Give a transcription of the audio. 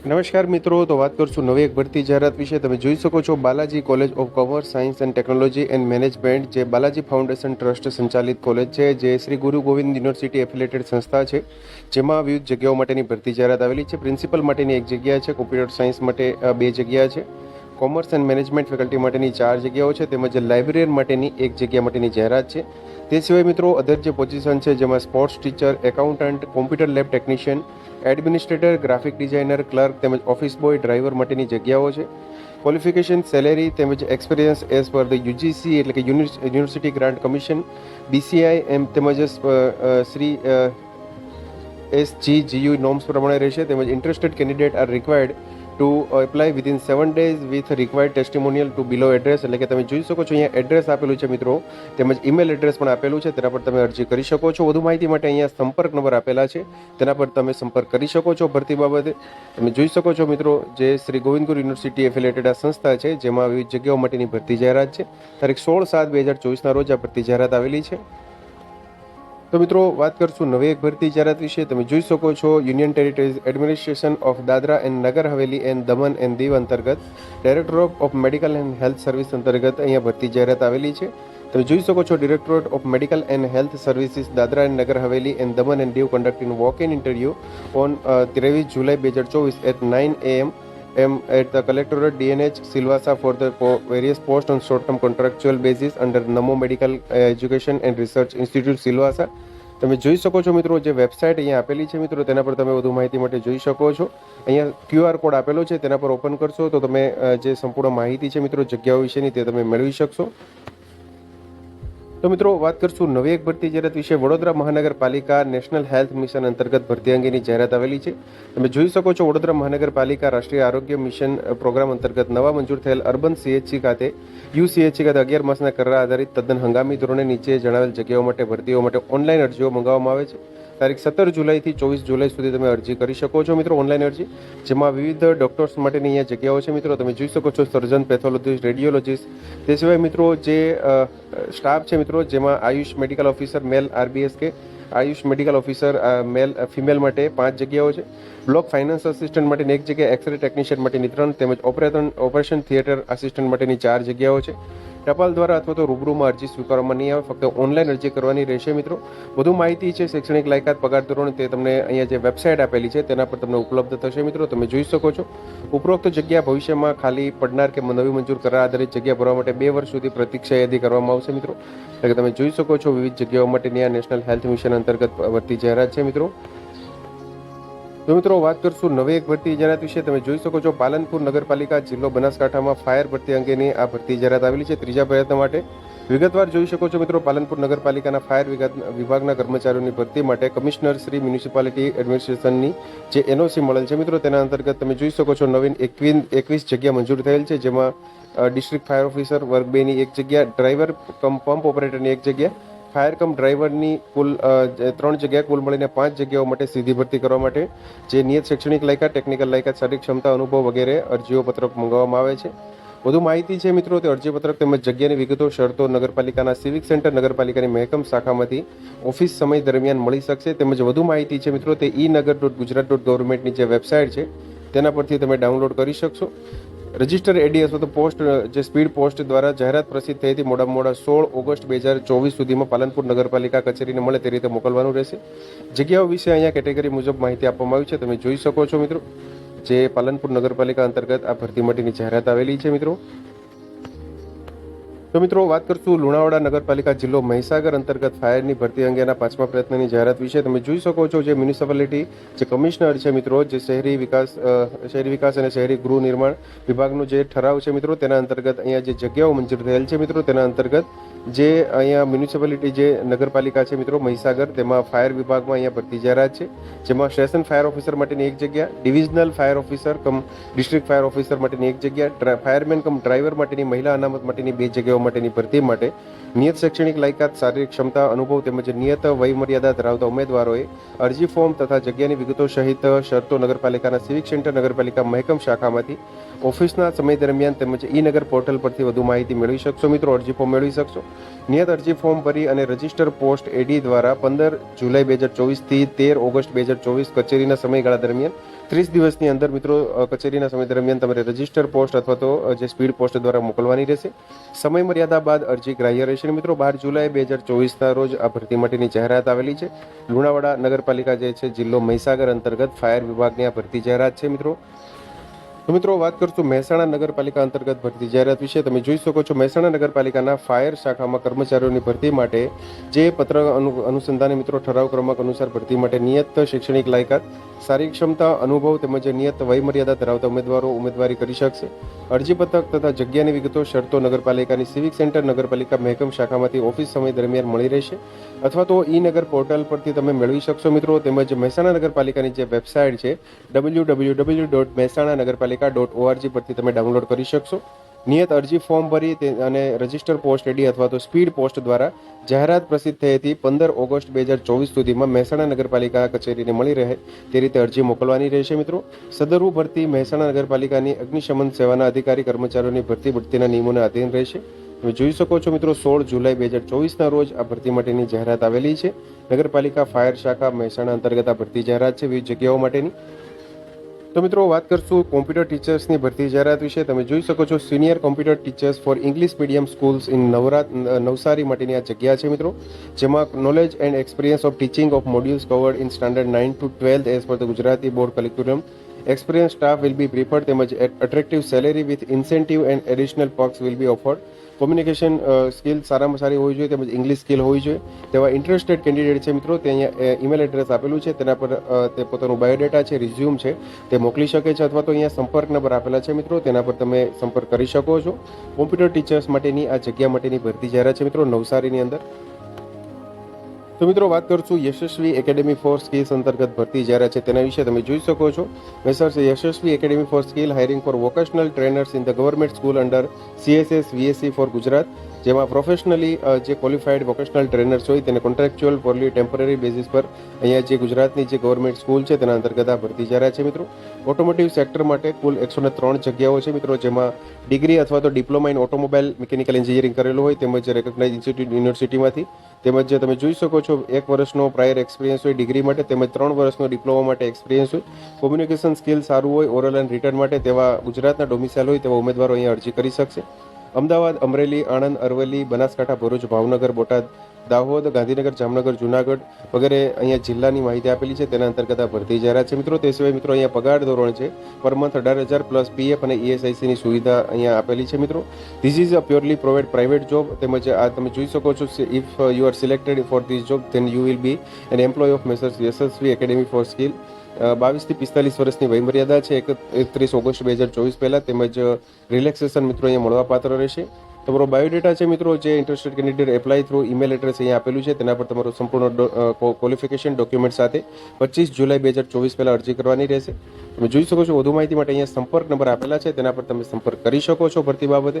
નમસ્કાર મિત્રો, તો વાત કરશું નવી એક ભરતી જાહેરાત વિશે. તમે જોઈ શકો છો Balaji college of commerce, science and technology and management, જે બાલાજી ફાઉન્ડેશન ટ્રસ્ટ સંચાલિત કોલેજ છે, જે શ્રી ગુરુ ગોવિંદ યુનિવર્સિટી એફિલેટેડ સંસ્થા છે, જેમાં વિવિધ જગ્યાઓ માટેની ભરતી જાહેરાત આવેલી છે. પ્રિન્સિપલ માટેની એક જગ્યા છે, કોમ્પ્યુટર સાયન્સ માટે બે જગ્યા છે. કોમર્સ એન્ડ મેનેજમેન્ટ ફેકલ્ટી માટેની ચાર જગ્યાઓ છે, તેમજ લાઇબ્રેરિયન માટેની એક જગ્યા માટેની જાહેરાત છે. તે સિવાય મિત્રો અધર જે પોઝિશન છે, જેમાં sports teacher accountant computer lab technician administrator graphic designer clerk તેમજ ઓફિસ બોય ડ્રાઈવર માટેની જગ્યાઓ છે. ક્વોલિફિકેશન સેલેરી તેમજ experience as per the UGC એટલે કે uni- university grant commission BCI M તેમજ Shri S G GU norms પ્રમાણે રહેશે. તેમજ interested candidate are required to apply within seven days with required testimonial to below address એટલે કે તમે જોઈ શકો છો, અહીંયા એડ્રેસ આપેલું છે મિત્રો. તેમજ ઈમેલ એડ્રેસ પણ આપેલું છે. તેના પર તમે અરજી કરી શકો છો. વધુ માહિતી માટે અહીંયા સંપર્ક નંબર આપેલા છે. તેના પર તમે સંપર્ક કરી શકો છો ભરતી બાબતે. તમે જોઈ શકો છો મિત્રો, જે શ્રી ગોવિંદગુરુ યુનિવર્સિટી એફિલેટેડ આ સંસ્થા છે, જેમાં વિવિધ જગ્યાઓ માટેની ભરતી જાહેરાત છે. તારીખ સોળ સાત બે હજાર ચોવીસના રોજ આ ભરતી જાહેરાત આવેલી છે. તો મિત્રો, વાત કરશું નવી એક ભરતી જાહેરાત વિશે. તમે જોઈ શકો છો union territories administration of Dadra and Nagar Haveli and Daman and Diu અંતર્ગત director of medical and health service અંતર્ગત અહીંયા ભરતી જાહેરાત આવેલી છે. તમે જોઈ શકો છો directorate of medical and health services Dadra and Nagar Haveli and Daman and Diu conducting walk in interview on ત્રેવીસ જુલાઈ બે હજાર ચોવીસ at nine AM AM at the collectorate DNH Silvassa for the various post on short term contractual basis under Namo medical education and research institute Silvassa તમે જોઈ શકો છો મિત્રો, જે વેબસાઇટ અહીંયા આપેલી છે મિત્રો, તેના પર તમે વધુ માહિતી માટે જોઈ શકો છો. અહીંયા ક્યુઆર કોડ આપેલો છે, તેના પર ઓપન કરશો તો તમે જે સંપૂર્ણ માહિતી છે મિત્રો જગ્યાઓ વિશેની તે તમે મેળવી શકશો. તો મિત્રો, વાત કરશું નવી એક ભરતી જાહેરાત વિશે. વડોદરા મહાનગરપાલિકા નેશનલ હેલ્થ મિશન અંતર્ગત ભરતી અંગેની જાહેરાત આવેલી છે. તમે જોઈ શકો છો, વડોદરા મહાનગરપાલિકા રાષ્ટ્રીય આરોગ્ય મિશન પ્રોગ્રામ અંતર્ગત નવા મંજૂર થયેલ અર્બન સીએચસી ખાતે, યુસીએચસી ખાતે અગિયાર માસના કરાર આધારિત તદ્દન હંગામી ધોરણે નીચે જણાવેલ જગ્યાઓ માટે, ભરતીઓ માટે ઓનલાઈન અરજીઓ મંગાવવામાં આવે છે. તારીખ સત્તર જુલાઈથી ચોવીસ જુલાઈ સુધી તમે અરજી કરી શકો છો મિત્રો, ઓનલાઈન અરજી, જેમાં વિવિધ ડોક્ટર્સ માટેની અહીંયા જગ્યાઓ છે મિત્રો. તમે જોઈ શકો છો સર્જન, પેથોલોજીસ્ટ, રેડિયોલોજીસ્ટ. તે સિવાય મિત્રો જે સ્ટાફ છે મિત્રો, જેમાં AYUSH medical officer, male RBSK AYUSH medical officer male female માટે પાંચ જગ્યાઓ છે. બ્લોક ફાઇનાન્સ આસિસ્ટન્ટ માટેની એક જગ્યા, એક્સરે ટેકનિશિયન માટેની ત્રણ, તેમજ ઓપરેશન ઓપરેશન થિયેટર આસિસ્ટન્ટ માટેની ચાર જગ્યાઓ છે. ટપાલ દ્વારા અથવા તો રૂબરૂમાં અરજી સ્વીકારવામાં નહીં આવે, ફક્ત ઓનલાઈન અરજી કરવાની રહેશે મિત્રો. વધુ માહિતી છે શૈક્ષણિક લાયકાત, પગાર ધોરણ તે તમને અહીંયા જે વેબસાઇટ આપેલી છે તેના પર તમને ઉપલબ્ધ થશે મિત્રો. તમે જોઈ શકો છો. ઉપરોક્ત જગ્યા ભવિષ્યમાં ખાલી પડનાર કે નવી મંજૂર કરાર આધારિત જગ્યા ભરવા માટે બે વર્ષ સુધી પ્રતીક્ષા યાદી કરવામાં આવશે મિત્રો. એટલે તમે જોઈ શકો છો વિવિધ જગ્યાઓ માટેની આ નેશનલ હેલ્થ મિશન અંતર્ગત વધતી જાહેરાત છે મિત્રો. તો મિત્રો, વાત કરશું નવી એક ભરતી જાહેરાત વિશે. તમે જોઈ શકો છો, પાલનપુર નગરપાલિકા જિલ્લો બનાસકાંઠામાં ફાયર ભરતી અંગેની આ ભરતી જાહેરાત આવેલી છે. ત્રીજા પ્રયત્ન માટે વિગતવાર જોઈ શકો છો મિત્રો, પાલનપુર નગરપાલિકાના ફાયર વિભાગના કર્મચારીઓની ભરતી માટે કમિશનર શ્રી મ્યુનિસિપાલિટી એડમિનિસ્ટ્રેશનની જે એનઓસી મળેલ છે મિત્રો, તેના અંતર્ગત તમે જોઈ શકો છો, નવીન એકવીન એકવીસ જગ્યા મંજૂર થયેલ છે, જેમાં ડિસ્ટ્રિક્ટ ફાયર ઓફિસર વર્ગ બેની એક જગ્યા, ડ્રાઈવર કમ પંપ ઓપરેટરની એક જગ્યા ફાયર કમ ડ્રાઈવરની કુલ ત્રણ જગ્યા કુલ મળીને પાંચ જગ્યાઓ માટે સીધી ભરતી કરવા માટે, જે નિયત શૈક્ષણિક લાયકાત, ટેકનિકલ લાયકાત, શારીરિક ક્ષમતા, અનુભવ વગેરે અરજીઓ પત્રક મંગાવવામાં આવે છે. વધુ માહિતી છે મિત્રો, તે અરજી પત્રક તેમજ જગ્યાની વિગતો શરતો નગરપાલિકાના સિવિક સેન્ટર, નગરપાલિકાની મહેકમ શાખામાંથી ઓફિસ સમય દરમિયાન મળી શકશે. તેમજ વધુ માહિતી છે મિત્રો, તે ઈ નગર ડોટ ગુજરાત ડોટ ગવર્મેન્ટની જે વેબસાઇટ છે, તેના પરથી તમે ડાઉનલોડ કરી શકશો. રજિસ્ટર એડી અથવા તો પોસ્ટ, જે સ્પીડ પોસ્ટ દ્વારા જાહેરાત પ્રસિદ્ધ થઈ હતી મોડામાં મોડા સોળ ઓગસ્ટ બે હજાર ચોવીસ સુધીમાં પાલનપુર નગરપાલિકા કચેરીને મળે તે રીતે મોકલવાનું રહેશે. જગ્યાઓ વિશે અહીંયા કેટેગરી મુજબ માહિતી આપવામાં આવી છે, તમે જોઈ શકો છો મિત્રો. જે પાલનપુર નગરપાલિકા અંતર્ગત આ ભરતી માટેની જાહેરાત આવેલી છે મિત્રો. તો મિત્રો, વાત કરશું લુણાવાડા નગરપાલિકા જિલ્લો મહીસાગર અંતર્ગત ફાયરની ભરતી અંગેના પાંચમા પ્રયત્નની જાહેરાત વિશે. તમે જોઈ શકો છો જે મ્યુનિસિપાલિટી, જે કમિશનર છે મિત્રો, જે શહેરી વિકાસ શહેરી વિકાસ અને શહેરી ગૃહ નિર્માણ વિભાગનું જે ઠરાવ છે મિત્રો, તેના અંતર્ગત અહીંયા જે જગ્યાઓ મંજૂર થયેલ છે મિત્રો, તેના અંતર્ગત જે અહીંયા મ્યુનિસિપાલિટી જે નગરપાલિકા છે મિત્રો, મહીસાગર, તેમાં ફાયર વિભાગમાં અહીંયા ભરતી જાહેરાત છે. જેમાં સ્ટેશન ફાયર ઓફિસર માટેની એક જગ્યા divisional fire officer cum district fire officer માટેની એક જગ્યા ફાયરમેન કમ ડ્રાઈવર માટેની, મહિલા અનામત માટેની બે જગ્યાઓ માટેની ભરતી માટે નિયત શૈક્ષણિક લાયકાત, શારીરિક ક્ષમતા, અનુભવ તેમજ નિયત વયમર્યાદા ધરાવતા ઉમેદવારોએ અરજી ફોર્મ તથા જગ્યાની વિગતો સહિત શરતો નગરપાલિકાના સિવિક સેન્ટર, નગરપાલિકા મહેકમ શાખામાંથી ઓફિસના સમય દરમિયાન તેમજ ઈ નગર પોર્ટલ પરથી વધુ માહિતી મેળવી શકશો. મિત્રો, અરજી ફોર્મ મેળવી શકશો? નિયત અરજી ફોર્મ ભરી અને રજિસ્ટર પોસ્ટ એડી દ્વારા પંદર જુલાઈ બે હજાર ચોવીસથી તેર ઓગસ્ટ બે હજાર ચોવીસ કચેરીના સમયગાળા દરમિયાન ત્રીસ દિવસની અંદર મિત્રો કચેરીના સમય દરમિયાન તમારે રજિસ્ટર પોસ્ટ અથવા તો જે સ્પીડ પોસ્ટ દ્વારા મોકલવાની રહેશે. સમય મર્યાદા બાદ અરજી ગ્રાહ્ય રહેશે મિત્રો, બાર જુલાઈ બે હજાર ચોવીસના રોજ આ ભરતી માટેની જાહેરાત આવેલી છે. લુણાવાડા નગરપાલિકા જે છે, જિલ્લો મહીસાગર અંતર્ગત ફાયર વિભાગની આ ભરતી જાહેરાત છે મિત્રો. તો મિત્રો, વાત કરશું મહેસાણા નગરપાલિકા અંતર્ગત ભરતી જાહેરાત વિશે. તમે જોઈ શકો છો મહેસાણા નગરપાલિકાના ફાયર શાખામાં કર્મચારીઓની ભરતી માટે જે પત્ર અનુ, અનુસંધાને મિત્રો, ઠરાવ ક્રમાંક અનુસાર ભરતી માટે નિયત શૈક્ષણિક લાયકાત શારીરિક ક્ષમતા અનુભવ તેમજ નિયત વયમર્યાદા ધરાવતા ઉમેદવારો ઉમેદવારી કરી શકશે. અરજી તથા જગ્યાની વિગતો શરતો નગરપાલિકાની સિવિક સેન્ટર નગરપાલિકા મહેકમ શાખામાંથી ઓફિસ સમય દરમિયાન મળી રહેશે. અથવા તો ઈ નગર પોર્ટલ પરથી તમે મેળવી શકશો મિત્રો. તેમજ મહેસાણા નગરપાલિકાની જે વેબસાઇટ છે W W W dot Mehsana Nagarpalika dot ORG પરથી તમે ડાઉનલોડ કરી શકશો. નિયત અરજી ફોર્મ ભરી અને રજિસ્ટર પોસ્ટ એડી અથવા તો સ્પીડ પોસ્ટ દ્વારા જાહેરાત પ્રસિદ્ધ થઈ પંદર ઓગસ્ટ બે હજાર ચોવીસ સુધીમાં મહેસાણા નગરપાલિકા કચેરીને મળી રહે તે રીતે અરજી મોકલવાની રહેશે મિત્રો. સદરુ ભરતી મહેસાણા નગરપાલિકાની અગ્નિશમન સેવાના અધિકારી કર્મચારીઓની ભરતી બઢતીના નિયમોને આધીન રહેશે. તમે જોઈ શકો છો મિત્રો, સોળ જુલાઈ બે હજાર ચોવીસના રોજ આ ભરતી માટેની જાહેરાત આવેલી છે. નગરપાલિકા ફાયર શાખા મહેસાણા અંતર્ગત આ ભરતી જાહેરાત છે. વિવિધ જગ્યાઓ માટેની. તો મિત્રો વાત કરશું કોમ્પ્યુટર ટીચર્સની ભરતી જાહેરાત વિશે. તમે જોઈ શકો છો senior computer teachers for English medium schools in Navrat Navsari માટેની આ જગ્યા છે મિત્રો, જેમાં knowledge and experience of teaching of modules covered in standard nine to twelfth as per the Gujarati board curriculum experience staff will be preferred તેમજ attractive salary with incentive and additional perks will be offered communication skill સારામાં સારી હોવી જોઈએ તેમજ English skill હોવી જોઈએ. તેવા interested candidate છે મિત્રો, તે અહીંયા ઈમેલ એડ્રેસ આપેલું છે. તેના પર તે પોતાનું બાયોડેટા છે રિઝ્યુમ છે, તે મોકલી શકે છે અથવા તો અહીંયા સંપર્ક નંબર આપેલા છે મિત્રો, તેના પર તમે સંપર્ક કરી શકો છો. કોમ્પ્યુટર ટીચર્સ માટેની આ જગ્યા માટેની ભરતી જાહેરાત છે મિત્રો, નવસારીની અંદર. તો મિત્રો વાત કરશું યશસ્વી એકેડેમી ફોર સ્કિલ્સ અંતર્ગત ભરતી જ્યારે છે તેના વિશે તમે જોઈ શકો છો. Messrs Yashasvi academy for skill hiring for vocational trainers in the government school under CSS VSC for Gujarat જેમાં પ્રોફેશનલી જે ક્વોલિફાઈડ વોકેશનલ ટ્રેનર્સ હોય તેને કોન્ટ્રાક્ચ્યુઅલ પોલી ટેમ્પરરી બેઝિસ પર અહીંયા જે ગુજરાતની જે ગવર્મેન્ટ સ્કૂલ છે તેના અંતર્ગત આ ભરતી જાહેરાત છે મિત્રો. ઓટોમોટિવ સેક્ટર માટે કુલ એકસો ને ત્રણ જગ્યાઓ છે મિત્રો, જેમાં ડિગ્રી અથવા તો diploma in automobile mechanical engineering કરેલું હોય તેમજ રેકગ્નાઇઝ ઇન્સ્ટિટ્યૂટ યુનિવર્સિટીમાંથી તેમજ તમે જોઈ શકો છો એક વર્ષનો પ્રાયર એક્સપિરિયન્સ હોય ડિગ્રી માટે, તેમજ ત્રણ વર્ષનો ડિપ્લોમા માટે એક્સપિરિયન્સ હોય. કોમ્યુનિકેશન સ્કિલ સારું હોય ઓરલ એન્ડ રિટર્ન માટે તેવા ગુજરાતના ડોમિસાઇલ હોય તેવા ઉમેદવારો અહીંયા અરજી કરી શકશે. અમદાવાદ, અમરેલી, આણંદ, અરવલ્લી, બનાસકાંઠા, ભરૂચ, ભાવનગર, બોટાદ, દાહોદ, ગાંધીનગર, જામનગર, જુનાગઢ વગેરે અહીંયા જિલ્લાની માહિતી આપેલી છે. તેના અંતર્ગત આ ભરતી જાહેરાત છે. મિત્રો, તે સિવાય મિત્રો અહીંયા પગાર ધોરણ છે. પર મંથ અઢાર હજાર પ્લસ પીએફ અને ઈએસઆઈસીની સુવિધા અહીંયા આપેલી છે. મિત્રો this is a purely provide private job તેમજ આ તમે જોઈ શકો છો if you are selected for this job then you will be an employ of messrs Yashasvi academy for skill બાવીસથી પિસ્તાલીસ વર્ષની વયમર્યાદા છે. એક, એકત્રીસ ઓગસ્ટ બે હજાર ચોવીસ પહેલાં તેમજ રિલેક્સેશન મિત્રો અહીંયા મળવાપાત્ર રહેશે. તમારો બાયોડેટા છે મિત્રો, જે interested candidate apply through email address અહીંયા આપેલું છે, તેના પર તમારું સંપૂર્ણ ક્વોલિફિકેશન ડોક્યુમેન્ટ સાથે પચીસ જુલાઈ બે હજાર ચોવીસ પહેલાં અરજી કરવાની રહેશે. તમે જોઈ શકો છો, વધુ માહિતી માટે અહીંયા સંપર્ક નંબર આપેલા છે, તેના પર તમે સંપર્ક કરી શકો છો ભરતી બાબતે.